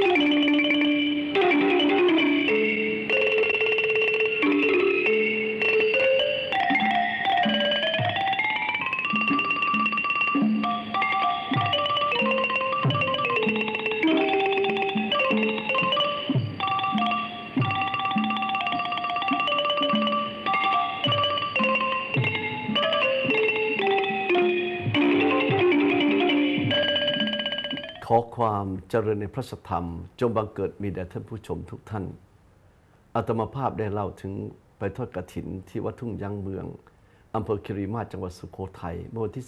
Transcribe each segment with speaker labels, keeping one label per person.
Speaker 1: Thank you. ขอความเจริญในพระสธรรม จงบังเกิดมีแด่ท่านผู้ชมทุกท่านอาตมาภาพได้เล่าถึงไปทอดกระถินที่วัดทุ่งยังเมืองอำเภอคิริมาจังหวัดสุโขทัยเมื่อวันที่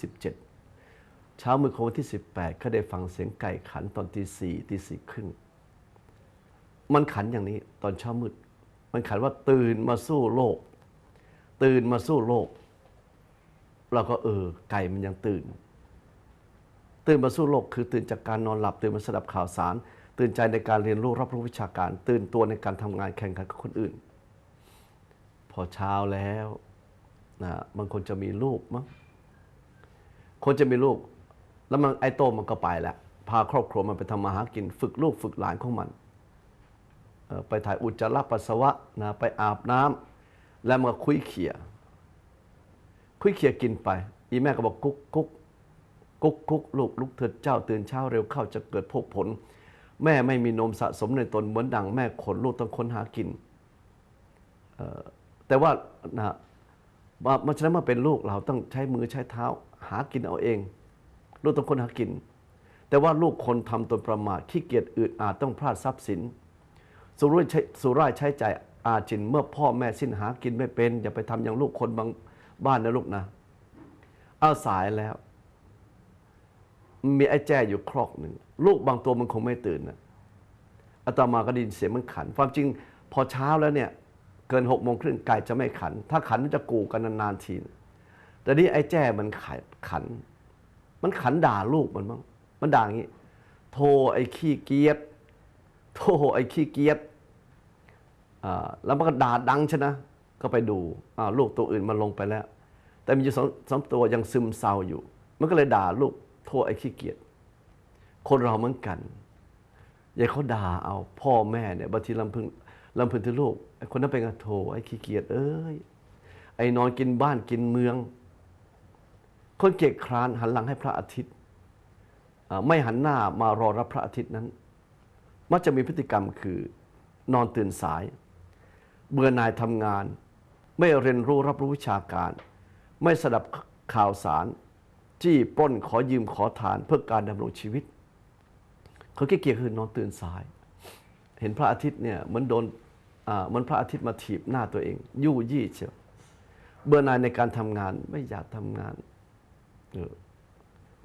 Speaker 1: 17 เช้ามือของวันที่ 18เขาได้ฟังเสียงไก่ขันตอนตีสี่ตีสี่ครึ่งมันขันอย่างนี้ตอนเช้ามืด มันขันว่าตื่นมาสู้โลก ตื่นมาสู้โลก เราก็เออไก่มันยังตื่น ตื่นมาสู้โลกคือตื่นจากการนอนหลับ ตื่นมาสดับข่าวสาร ตื่นใจในการเรียนรู้รับรู้วิชาการ ตื่นตัวในการทำงานแข่งขันกับคนอื่น พอเช้าแล้วนะบางคนจะมีลูกมั้งคนจะมีลูก แล้วมันไอโตมันก็ไปแล้วพาครอบครัวมันไปทำมาหากิน ฝึกลูกฝึกหลานของมันไปถ่ายอุจจาระปัสสาวะนะไปอาบน้ำแล้วมันก็คุยเขี่ยคุยเขี่ยกินไป อีแม่ก็บอกกุ๊กกุ๊ก กุ๊กกุ๊กลูกลุกเถิดเจ้าตื่นเช้าเร็วเข้าจะเกิดพบผล แม่ไม่มีนมสะสมในตนเหมือนดังแม่ขนลูกต้องค้นหากินแต่ว่านะว่ามันฉะนั้นมื่อเป็นลูกเราต้องใช้มือใช้เท้า หากินเอาเอง ลูกต้องค้นหากิน แต่ว่าลูกคนทำตนประมาทขี้เกียจอืดอาจต้องพลาดทรัพย์สินสุรุ่ยใช้สุร่ายใช้ใจายอาจินเมื่อพ่อแม่สิ้นหากินไม่เป็น อย่าไปทำอย่างลูกคนบางบ้านนะลูกนะ เอาสายแล้ว มีไอ้แจ้อยู่ครอกหนึ่ง ลูกบางตัวมันคงไม่ตื่นนะอาตมาก็ดินเสียงมันขัน ความจริงพอเช้าแล้วเนี่ย เกินหกโมงครึ่งไก่จะไม่ขัน ถ้าขันมันจะกูกันนานๆที แต่นี่ไอ้แจ้มันขันขัน มันขันด่าลูกมันบ้งมันด่าอย่างนี้ โทไอ้ขี้เกียจโทไอ้ขี้เกียจอ่าแล้วมันก็ด่าดังชนะ ก็ไปดูอ้าลูกตัวอื่นมันลงไปแล้ว แต่มีอยู่สองสองตัวยังซึมเศร้าอยู่ มันก็เลยด่าลูก โทษไอ้ขี้เกียจคนเราเหมือนกันอย่าเขาด่าเอาพ่อแม่เนี่ยบางทีลำพึงลำพึงถึงลูกไอ้คนนั้นเป็นไงโทไอ้ขี้เกียจเอ้ยไอ้นอนกินบ้านกินเมือง คนเกียจคร้านหันหลังให้พระอาทิตย์ไม่หันหน้ามารอรับพระอาทิตย์นั้น มักจะมีพฤติกรรมคือนอนตื่นสาย เบื่อหน่ายทำงาน ไม่เรียนรู้รับรู้วิชาการ ไม่สดับข่าวสาร จี้ปล้นขอยืมขอทานเพื่อการดำรงชีวิต เขาเกียจคือนอนตื่นสาย เห็นพระอาทิตย์เนี่ยเหมือนโดนอ่าเหมือนพระอาทิตย์มาถีบหน้าตัวเอง ยู่ยี่เชียวเบื่อหน่ายในการทำงานไม่อยากทำงาน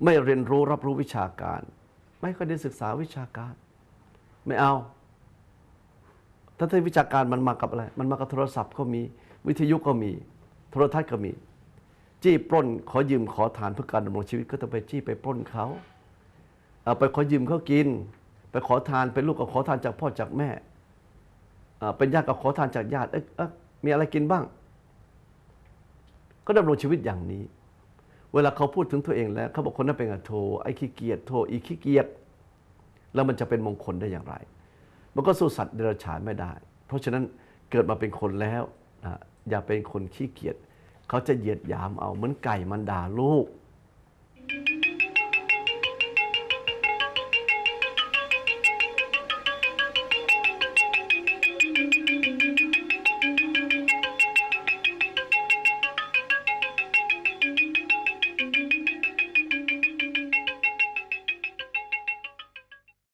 Speaker 1: ไม่เรียนรู้รับรู้วิชาการ ไม่ค่อยได้ศึกษาวิชาการ ไม่เอาถ้าที่วิชาการมันมากับอะไร มันมากับโทรศัพท์ก็มี วิทยุก็มี โทรทัศน์ก็มี จี้ปล้น ขอยืมขอทานเพื่อการดำรงชีวิตก็ต้องไปจี้ไปปล้นเขาเอาไปขอยืมเขากิน ไปขอทานเป็นลูกก็ขอทานจากพ่อจากแม่เป็นญาติก็ขอทานจากญาติเอ๊ะมีอะไรกินบ้าง ก็ดำรงชีวิตอย่างนี้ เวลาเขาพูดถึงตัวเองแล้วเขาบอกคนนั้นเป็นอะโทไอ้ขี้เกียจโทอีขี้เกียจแล้วมันจะเป็นมงคลได้อย่างไร มันก็สู้สัตว์เดรัจฉานไม่ได้ เพราะฉะนั้นเกิดมาเป็นคนแล้วอย่าเป็นคนขี้เกียจ เขาจะเหยียดหยามเอาเหมือนไก่มันด่าลูก